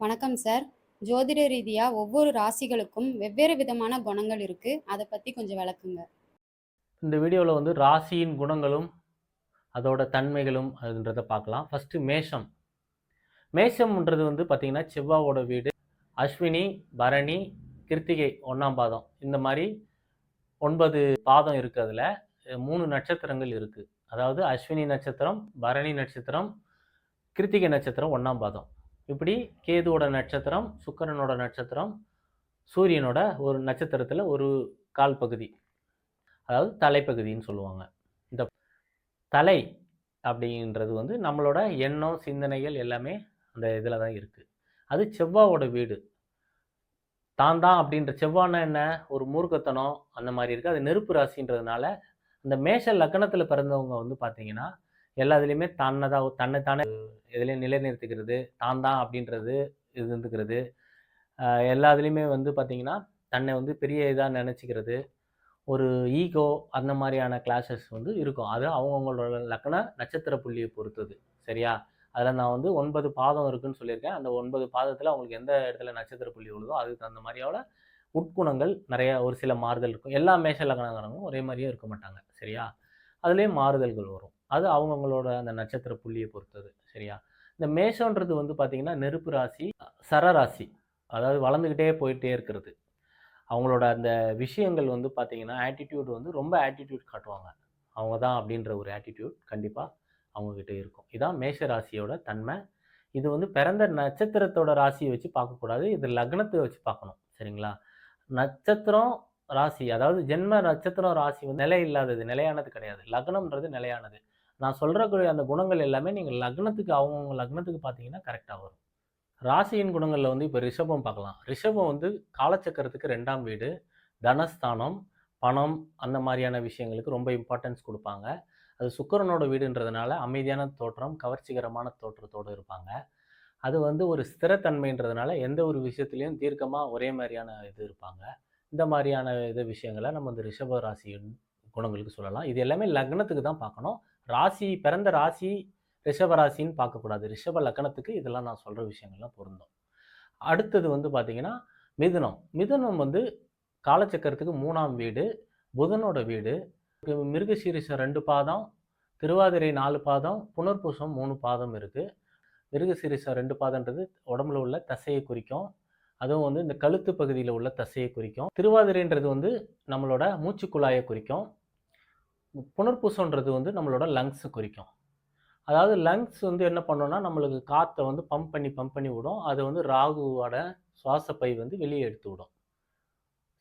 வணக்கம் சார். ஜோதிட ரீதியா ஒவ்வொரு ராசிகளுக்கும் வெவ்வேறு விதமான குணங்கள் இருக்கு. அதை பத்தி கொஞ்சம் விளக்குங்க. இந்த வீடியோவில் வந்து ராசியின் குணங்களும் அதோட தன்மைகளும் அதுன்றதை பார்க்கலாம் ஃபஸ்ட்டு மேஷம் மேஷம்ன்றது வந்து பார்த்திங்கன்னா செவ்வாவோட வீடு அஸ்வினி பரணி கிருத்திகை ஒன்றாம் பாதம் இந்த மாதிரி ஒன்பது பாதம் இருக்குது அதில் மூணு நட்சத்திரங்கள் இருக்குது அதாவது அஸ்வினி நட்சத்திரம் பரணி நட்சத்திரம் கிருத்திகை நட்சத்திரம் ஒன்றாம் பாதம் இப்படி கேதுவோட நட்சத்திரம் சுக்கரனோட நட்சத்திரம் சூரியனோட ஒரு நட்சத்திரத்தில் ஒரு கால் பகுதி. அதாவது தலைப்பகுதின்னு சொல்லுவாங்க. இந்த தலை அப்படின்றது வந்து நம்மளோட எண்ணம் சிந்தனைகள் எல்லாமே அந்த இதில் தான் இருக்குது அது செவ்வாவோட வீடு. தான் தான் அப்படின்ற செவ்வானா என்ன? ஒரு மூர்க்கத்தனம் அந்த மாதிரி இருக்குது அது நெருப்பு ராசின்றதுனால அந்த மேஷ லக்கணத்தில் பிறந்தவங்க வந்து பார்த்தீங்கன்னா எல்லாத்துலேயுமே தன்னைதான் தன்னதாக தன்னைத்தானே இதுலேயும் நிலைநிறுத்திக்கிறது தான் தான் அப்படின்றது இருந்துக்கிறது. எல்லா எல்லாத்துலேயுமே வந்து பார்த்தீங்கன்னா தன்னை வந்து பெரிய இதாக நினச்சிக்கிறது. ஒரு ஈகோ அந்த மாதிரியான கிளாஸஸ் வந்து இருக்கும். அது அவங்கவுங்களோட லக்கண நட்சத்திர புள்ளியை பொறுத்தது. சரியா? அதில் நான் வந்து ஒன்பது பாதம் இருக்குன்னு சொல்லியிருக்கேன். அந்த ஒன்பது பாதத்தில் அவங்களுக்கு எந்த இடத்துல நட்சத்திர புள்ளி உள்ளதோ அதுக்கு தகுந்த மாதிரியோட உட்குணங்கள் நிறைய ஒரு சில மாறுதல் இருக்கும். எல்லா மேஷ லக்கணங்களும் ஒரே மாதிரியே இருக்க மாட்டாங்க. சரியா? அதுலேயும் மாறுதல்கள் வரும். அது அவங்கவுங்களோட அந்த நட்சத்திர புள்ளியை பொறுத்தது சரியா? இந்த மேஷன்றது வந்து பார்த்திங்கன்னா நெருப்பு ராசி சரராசி அதாவது வளர்ந்துக்கிட்டே போயிட்டே இருக்கிறது. அவங்களோட அந்த விஷயங்கள் வந்து பார்த்திங்கன்னா ஆட்டிடியூட் வந்து ரொம்ப ஆட்டிடியூட் காட்டுவாங்க. அவங்க தான் அப்படின்ற ஒரு ஆட்டிடியூட் கண்டிப்பாக அவங்கக்கிட்ட இருக்கும். இதுதான் மேஷ ராசியோட தன்மை. இது வந்து பிறந்த நட்சத்திரத்தோட ராசியை வச்சு பார்க்கக்கூடாது. இது லக்னத்தை வச்சு பார்க்கணும் சரிங்களா? நட்சத்திரம் ராசி அதாவது ஜென்ம நட்சத்திரம் ராசி வந்து நிலை இல்லாதது நிலையானது கிடையாது. லக்னம்ன்றது நிலையானது. நான் சொல்கிறக்கூடிய அந்த குணங்கள் எல்லாமே நீங்கள் லக்னத்துக்கு அவங்கவுங்க லக்னத்துக்கு பார்த்தீங்கன்னா கரெக்டாக வரும். ராசியின் குணங்களில் வந்து இப்போ ரிஷபம் பார்க்கலாம் ரிஷபம் வந்து காலச்சக்கரத்துக்கு ரெண்டாம் வீடு தனஸ்தானம் பணம் அந்த மாதிரியான விஷயங்களுக்கு ரொம்ப இம்பார்ட்டன்ஸ் கொடுப்பாங்க. அது சுக்கரனோட வீடுன்றதுனால அமைதியான தோற்றம் கவர்ச்சிகரமான தோற்றத்தோடு இருப்பாங்க. அது வந்து ஒரு ஸ்திரத்தன்மைன்றதுனால எந்த ஒரு விஷயத்துலையும் தீர்க்கமாக ஒரே மாதிரியான இது இருப்பாங்க. இந்த மாதிரியான இது விஷயங்களை நம்ம இந்த ரிஷப ராசி குணங்களுக்கு சொல்லலாம். இது எல்லாமே லக்னத்துக்கு தான் பார்க்கணும் ராசி பிறந்த ராசி ரிஷப ராசின்னு பார்க்கக்கூடாது. ரிஷப லக்கணத்துக்கு இதெல்லாம் நான் சொல்கிற விஷயங்கள்லாம் பொருந்தும். அடுத்தது வந்து பார்த்திங்கன்னா மிதுனம். மிதுனம் வந்து காலச்சக்கரத்துக்கு மூணாம் வீடு புதனோட வீடு மிருகசீரிஷம் ரெண்டு பாதம் திருவாதிரை நாலு பாதம் புனர்பூசம் மூணு பாதம் இருக்குது மிருகசீரிஷம் ரெண்டு பாதன்றது உடம்புல உள்ள தசையை குறிக்கும். அதுவும் வந்து இந்த கழுத்து பகுதியில் உள்ள தசையை குறிக்கும். திருவாதிரைன்றது வந்து நம்மளோட மூச்சு குழாயை குறிக்கும். புனர்பூசன்றது வந்து நம்மளோட லங்ஸை குறிக்கும். அதாவது லங்ஸ் வந்து என்ன பண்ணோன்னா நம்மளுக்கு காற்றை வந்து பம்ப் பண்ணி பம்ப் பண்ணி விடும். அது வந்து ராகுவோட பை வந்து வெளியே எடுத்து விடும்.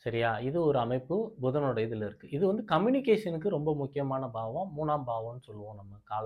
சரியா? இது ஒரு அமைப்பு புதனோட இதில் இருக்குது இது வந்து கம்யூனிகேஷனுக்கு ரொம்ப முக்கியமான பாவம். மூணாம் பாவம்னு சொல்லுவோம் நம்ம கால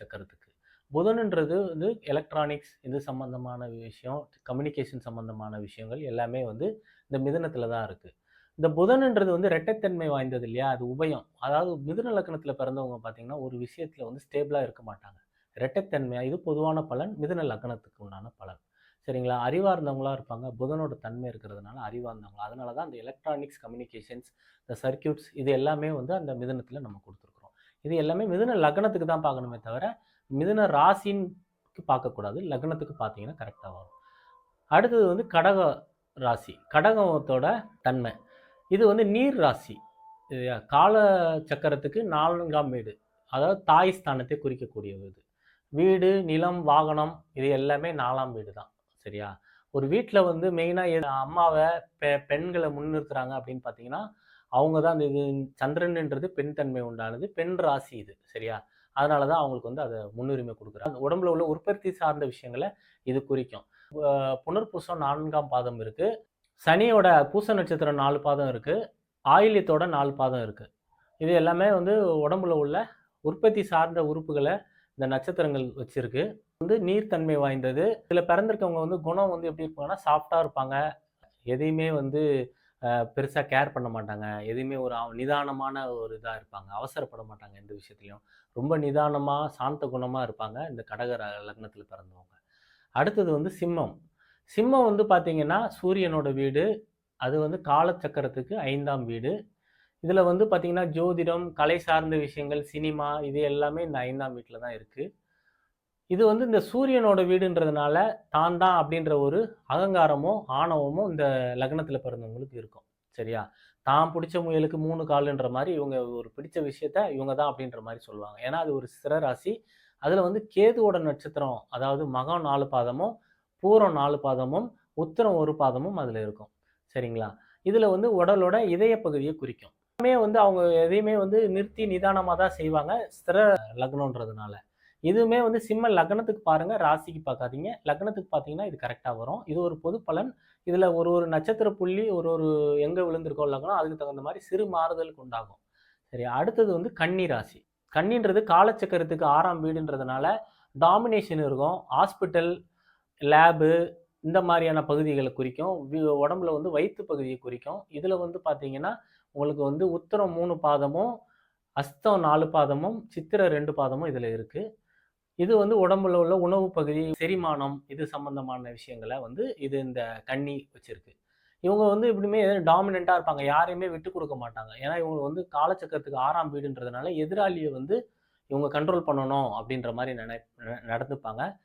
சக்கரத்துக்கு. புதன்ன்றது வந்து எலக்ட்ரானிக்ஸ் இது சம்மந்தமான விஷயம் கம்யூனிகேஷன் சம்மந்தமான விஷயங்கள் எல்லாமே வந்து இந்த மிதனத்தில் தான் இருக்குது இந்த புதன்ன்றது வந்து ரெட்டைத்தன்மை வாய்ந்தது இல்லையா? அது உபயம். அதாவது மிதுன லக்கணத்தில் பிறந்தவங்க பார்த்தீங்கன்னா ஒரு விஷயத்தில் வந்து ஸ்டேபிளாக இருக்க மாட்டாங்க. ரெட்டைத்தன்மையாக இது பொதுவான பலன். மிதுன லக்கணத்துக்கு உண்டான பலன். சரிங்களா? அறிவார்ந்தவங்களாக இருப்பாங்க. புதனோட தன்மை இருக்கிறதுனால அறிவார்ந்தவங்களா அதனால தான் அந்த எலக்ட்ரானிக்ஸ் கம்யூனிகேஷன்ஸ் இந்த சர்க்கியூட்ஸ் இது எல்லாமே வந்து அந்த மிதுனத்தில் நம்ம கொடுத்துருக்குறோம். இது எல்லாமே மிதுன லக்னத்துக்கு தான் பார்க்கணுமே தவிர மிதுன ராசின்க்கு பார்க்கக்கூடாது. லக்னத்துக்கு பார்த்தீங்கன்னா கரெக்டாக வரும். அடுத்தது வந்து கடக ராசி. கடகத்தோட தன்மை. இது வந்து நீர் ராசி. கால சக்கரத்துக்கு நான்காம் வீடு. அதாவது தாய் ஸ்தானத்தை குறிக்கக்கூடியது. இது வீடு நிலம் வாகனம் இது எல்லாமே நாலாம் வீடு தான் சரியா? ஒரு வீட்டில் வந்து மெயினாக எது அம்மாவை பெ பெண்களை முன்னிறுத்துறாங்க அப்படின்னு பார்த்தீங்கன்னா அவங்க தான் அந்த இது சந்திரன்ன்றது பெண் தன்மை உண்டானது பெண் ராசி இது. சரியா? அதனால தான் அவங்களுக்கு வந்து அதை முன்னுரிமை கொடுக்குறாங்க. உடம்புல உள்ள உற்பத்தி சார்ந்த விஷயங்களை இது குறிக்கும். புனர்பூசம் நான்காம் பாதம் இருக்குது சனியோட பூச நட்சத்திரம் நாலு பாதம் இருக்குது ஆயிலியத்தோட நாலு பாதம் இருக்குது இது எல்லாமே வந்து உடம்புல உள்ள உற்பத்தி சார்ந்த உறுப்புகளை இந்த நட்சத்திரங்கள் வச்சிருக்கு. வந்து நீர்த்தன்மை வாய்ந்தது. இதில் பிறந்திருக்கவங்க வந்து குணம் வந்து எப்படி இருப்பாங்கன்னா சாஃப்டாக இருப்பாங்க. எதையுமே வந்து பெருசாக கேர் பண்ண மாட்டாங்க. எதையுமே ஒரு நிதானமான ஒரு இதாக இருப்பாங்க. அவசரப்பட மாட்டாங்க எந்த விஷயத்துலையும். ரொம்ப நிதானமாக சாந்த குணமாக இருப்பாங்க இந்த கடக லக்னத்தில் பிறந்தவங்க. அடுத்தது வந்து சிம்மம். சிம்மம் வந்து பார்த்தீங்கன்னா சூரியனோட வீடு அது வந்து காலச்சக்கரத்துக்கு ஐந்தாம் வீடு. இதில் வந்து பார்த்தீங்கன்னா ஜோதிடம் கலை சார்ந்த விஷயங்கள் சினிமா இது எல்லாமே இந்த ஐந்தாம் வீட்டில் தான் இருக்குது இது வந்து இந்த சூரியனோட வீடுன்றதுனால தான் தான் அப்படின்ற ஒரு அகங்காரமோ ஆணவமும் இந்த லக்னத்தில் பிறந்தவங்களுக்கு இருக்கும். சரியா? தான் பிடிச்ச முயலுக்கு மூணு காலுன்ற மாதிரி இவங்க ஒரு பிடிச்ச விஷயத்த இவங்க தான் அப்படின்ற மாதிரி சொல்லுவாங்க. ஏன்னா அது ஒரு சிற ராசி அதில் வந்து கேதுவோட நட்சத்திரம் அதாவது மகம் நாலு பாதமும் பூரம் நாலு பாதமும் உத்தரம் ஒரு பாதமும் அதில் இருக்கும். சரிங்களா? இதில் வந்து உடலோட இதய பகுதியை குறிக்கும். எல்லாமே வந்து அவங்க எதையுமே வந்து நிறுத்தி நிதானமாக தான் செய்வாங்க ஸ்திர லக்னன்றதுனால இதுவுமே வந்து சிம்ம லக்னத்துக்கு பாருங்க ராசிக்கு பார்க்காதீங்க. லக்னத்துக்கு பார்த்தீங்கன்னா இது கரெக்டாக வரும். இது ஒரு பொது பலன். இதில் ஒரு ஒரு நட்சத்திர புள்ளி ஒரு ஒரு எங்கே விழுந்திருக்கோ லக்னம் அதுக்கு தகுந்த மாதிரி சிறு மாறுதலுக்கு உண்டாகும். சரி அடுத்தது வந்து கன்னி ராசி. கன்னின்றது காலச்சக்கரத்துக்கு ஆறாம் வீடுன்றதுனால டாமினேஷன் இருக்கும். ஹாஸ்பிட்டல் லேபு இந்த மாதிரியான பகுதிகளை குறிக்கும் உடம்புல வந்து வயிற்று பகுதியை குறிக்கும். இதில் வந்து பார்த்தீங்கன்னா உங்களுக்கு வந்து உத்தரம் மூணு பாதமும் அஸ்தம் நாலு பாதமும் சித்திரை ரெண்டு பாதமும் இதில் இருக்குது இது வந்து உடம்புல உள்ள உணவு பகுதி செரிமானம் இது சம்பந்தமான விஷயங்களை வந்து இது இந்த கன்னி வச்சிருக்கு. இவங்க வந்து எப்படியுமே டாமினண்ட்டாக இருப்பாங்க. யாரையுமே விட்டு கொடுக்க மாட்டாங்க. ஏன்னா இவங்க வந்து காலச்சக்கரத்துக்கு ஆறாம் வீடுன்றதுனால எதிராளியை வந்து இவங்க கண்ட்ரோல் பண்ணணும் அப்படின்ற மாதிரி நினை ந- நடந்துப்பாங்க.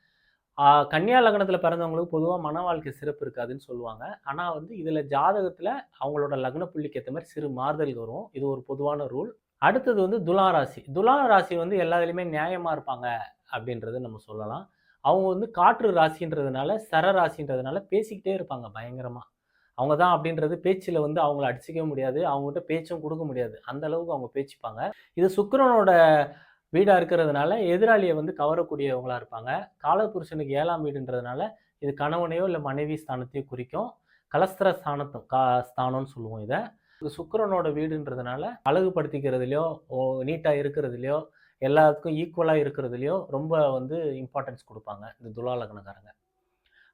கன்னியா லக்னத்தில் பிறந்தவங்களுக்கு பொதுவாக மன வாழ்க்கை சிறப்பு இருக்காதுன்னு சொல்லுவாங்க. ஆனால் வந்து இதில் ஜாதகத்தில் அவங்களோட லக்ன புள்ளிக்கு ஏற்ற மாதிரி சிறு மாறுதல் வரும். இது ஒரு பொதுவான ரூல். அடுத்தது வந்து துலா ராசி. துலா ராசி வந்து எல்லா நியாயமாக இருப்பாங்க அப்படின்றது நம்ம சொல்லலாம். அவங்க வந்து காற்று ராசின்றதுனால சர ராசின்றதுனால பேசிக்கிட்டே இருப்பாங்க பயங்கரமாக அவங்க தான் அப்படின்றது பேச்சில் வந்து அவங்கள அடிச்சிக்க முடியாது. அவங்ககிட்ட பேச்சும் கொடுக்க முடியாது. அந்த அளவுக்கு அவங்க பேச்சுப்பாங்க. இது சுக்கரனோட வீடாக இருக்கிறதுனால எதிராளியை வந்து கவரக்கூடியவங்களாக இருப்பாங்க. காலபுருஷனுக்கு ஏழாம் வீடுன்றதுனால இது கணவனையோ இல்லை மனைவி ஸ்தானத்தையோ குறிக்கும். கலஸ்திர ஸ்தானத்தும் கா ஸ்தானம்னு சொல்லுவோம் இதை. இது வீடுன்றதுனால அழகுபடுத்திக்கிறதுலையோ நீட்டாக இருக்கிறதுலையோ எல்லாத்துக்கும் ஈக்குவலாக இருக்கிறதுலையோ ரொம்ப வந்து இம்பார்ட்டன்ஸ் கொடுப்பாங்க இந்த துலா லக்னக்காரங்க.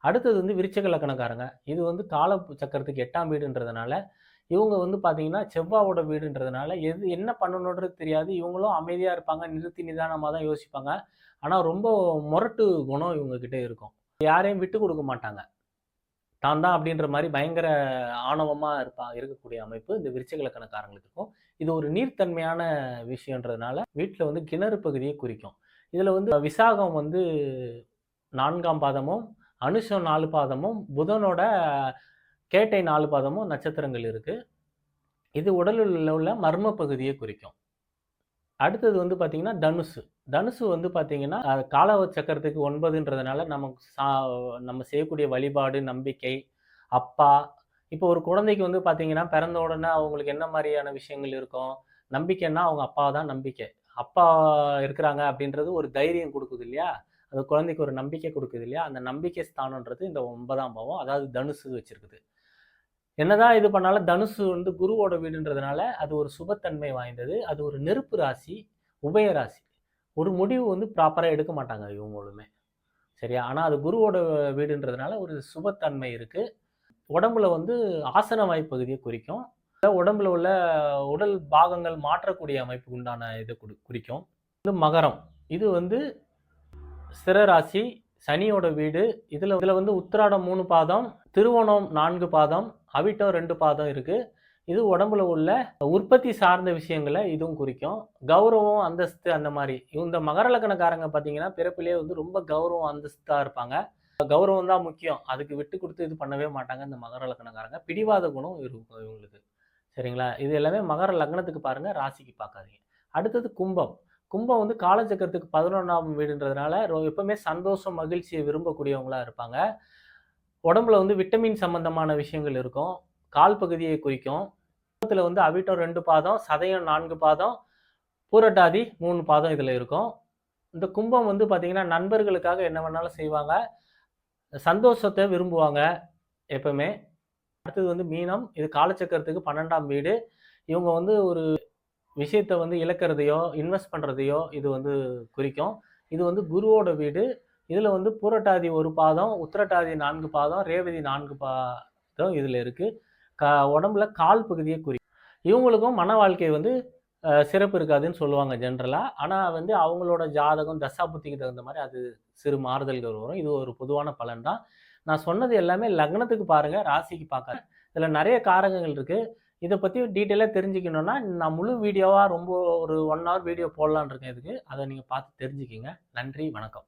அடுத்தது வந்து விருச்சக லக்னக்காரங்க. இது வந்து கால சக்கரத்துக்கு எட்டாம் வீடுன்றதுனால இவங்க வந்து பார்த்தீங்கன்னா செவ்வாவோட வீடுன்றதுனால எது என்ன பண்ணணுன்றது தெரியாது. இவங்களும் அமைதியாக இருப்பாங்க நிறுத்தி நிதானமாக தான் யோசிப்பாங்க. ஆனால் ரொம்ப முரட்டு குணம் இவங்ககிட்ட இருக்கும். யாரையும் விட்டு கொடுக்க மாட்டாங்க. தான் தான் அப்படின்ற மாதிரி பயங்கர ஆணவமாக இருப்பா இருக்கக்கூடிய அமைப்பு இந்த விருச்சகலக்கணக்காரங்களுக்கு இருக்கும். இது ஒரு நீர்த்தன்மையான விஷயன்றதுனால வீட்டில் வந்து கிணறு பகுதியை குறிக்கும். இதில் வந்து விசாகம் வந்து நான்காம் பாதமும் அனுஷம் நாலு பாதமும் புதனோட கேட்டை நாலு பாதமும் நட்சத்திரங்கள் இருக்குது இது உடலில் உள்ள மர்ம பகுதியை குறிக்கும். அடுத்தது வந்து பார்த்திங்கன்னா தனுசு. தனுசு வந்து பார்த்திங்கன்னா கால சக்கரத்துக்கு ஒன்பதுன்றதுனால நமக்கு சா நம்ம செய்யக்கூடிய வழிபாடு நம்பிக்கை அப்பா. இப்போ ஒரு குழந்தைக்கு வந்து பார்த்தீங்கன்னா பிறந்த உடனே அவங்களுக்கு என்ன மாதிரியான விஷயங்கள் இருக்கும்? நம்பிக்கைன்னா அவங்க அப்பா தான் நம்பிக்கை. அப்பா இருக்கிறாங்க அப்படின்றது ஒரு தைரியம் கொடுக்குது இல்லையா? அது குழந்தைக்கு ஒரு நம்பிக்கை கொடுக்குது இல்லையா? அந்த நம்பிக்கை ஸ்தானன்றது இந்த ஒன்பதாம் பாவம் அதாவது தனுசு வச்சுருக்குது. என்னதான் இது பண்ணாலும் தனுசு வந்து குருவோட வீடுன்றதுனால அது ஒரு சுபத்தன்மை வாய்ந்தது. அது ஒரு நெருப்பு ராசி உபய ராசி. ஒரு முடிவு வந்து ப்ராப்பராக எடுக்க மாட்டாங்க இவங்களுமே சரியா? ஆனால் அது குருவோட வீடுன்றதுனால ஒரு சுபத்தன்மை இருக்குது உடம்புல வந்து ஆசன வாய்ப்பகுதியை குறிக்கும். உடம்புல உள்ள உடல் பாகங்கள் மாற்றக்கூடிய அமைப்பு உண்டான இதை குறி குறிக்கும். இது மகரம். இது வந்து ஸ்திர ராசி சனியோட வீடு. இதில் இதில் வந்து உத்திராடம் மூணு பாதம் திருவோணம் நான்கு பாதம் அவிட்டம் ரெண்டு பாதம் இருக்குது இது உடம்புல உள்ள உற்பத்தி சார்ந்த விஷயங்களை இதுவும் குறிக்கும். கௌரவம் அந்தஸ்து அந்த மாதிரி. இந்த மகர லக்கணக்காரங்க பார்த்தீங்கன்னா பிறப்பிலே வந்து ரொம்ப கௌரவம் அந்தஸ்தாக இருப்பாங்க. கௌரவம் தான் முக்கியம். அதுக்கு விட்டு கொடுத்து இது பண்ணவே மாட்டாங்க இந்த மகர லக்கணக்காரங்க பிடிவாத குணம் இருக்கும் இவங்களுக்கு. சரிங்களா? இது எல்லாமே மகர லக்னத்துக்கு பாருங்கள் ராசிக்கு பார்க்காதீங்க அடுத்தது கும்பம். கும்பம் வந்து காலச்சக்கரத்துக்கு பதினொன்றாம் வீடுன்றதுனால எப்பவுமே சந்தோஷம் மகிழ்ச்சியை விரும்பக்கூடியவங்களா இருப்பாங்க. உடம்புல வந்து விட்டமின் சம்பந்தமான விஷயங்கள் இருக்கும். கால் பகுதியை குறிக்கும். கும்பத்தில் வந்து அவிட்டம் ரெண்டு பாதம் சதயம் நான்கு பாதம் பூரட்டாதி மூணு பாதம் இதில் இருக்கும். இந்த கும்பம் வந்து பார்த்திங்கன்னா நண்பர்களுக்காக என்ன வேணாலும் செய்வாங்க. சந்தோஷத்தை விரும்புவாங்க எப்பவுமே. அடுத்தது வந்து மீனம். இது காலச்சக்கரத்துக்கு பன்னெண்டாம் வீடு. இவங்க வந்து ஒரு விஷயத்தை வந்து இழக்கிறதையோ இன்வெஸ்ட் பண்ணுறதையோ இது வந்து குறிக்கும். இது வந்து குருவோட வீடு. இதில் வந்து பூரட்டாதி ஒரு பாதம் உத்திரட்டாதி நான்கு பாதம் ரேவதி நான்கு பாதம் இதில் இருக்குது க உடம்புல கால் பகுதியை குறி இவங்களுக்கும் மன வாழ்க்கை வந்து சிறப்பு இருக்காதுன்னு சொல்லுவாங்க ஜென்ரலாக ஆனால் வந்து அவங்களோட ஜாதகம் தசாபுத்திக்கு தகுந்த மாதிரி அது சிறு மாறுதல்கள் வரும். இது ஒரு பொதுவான பலன் தான். நான் சொன்னது எல்லாமே லக்னத்துக்கு பாருங்கள் ராசிக்கு பார்க்க இதில் நிறைய காரகங்கள் இருக்குது இதை பற்றி டீட்டெயிலாக தெரிஞ்சுக்கணுன்னா நான் முழு வீடியோவாக ரொம்ப ஒரு ஒன் ஹவர் வீடியோ போடலான் இருக்கேன் இதுக்கு. அதை நீங்கள் பார்த்து தெரிஞ்சுக்கிங்க. நன்றி வணக்கம்.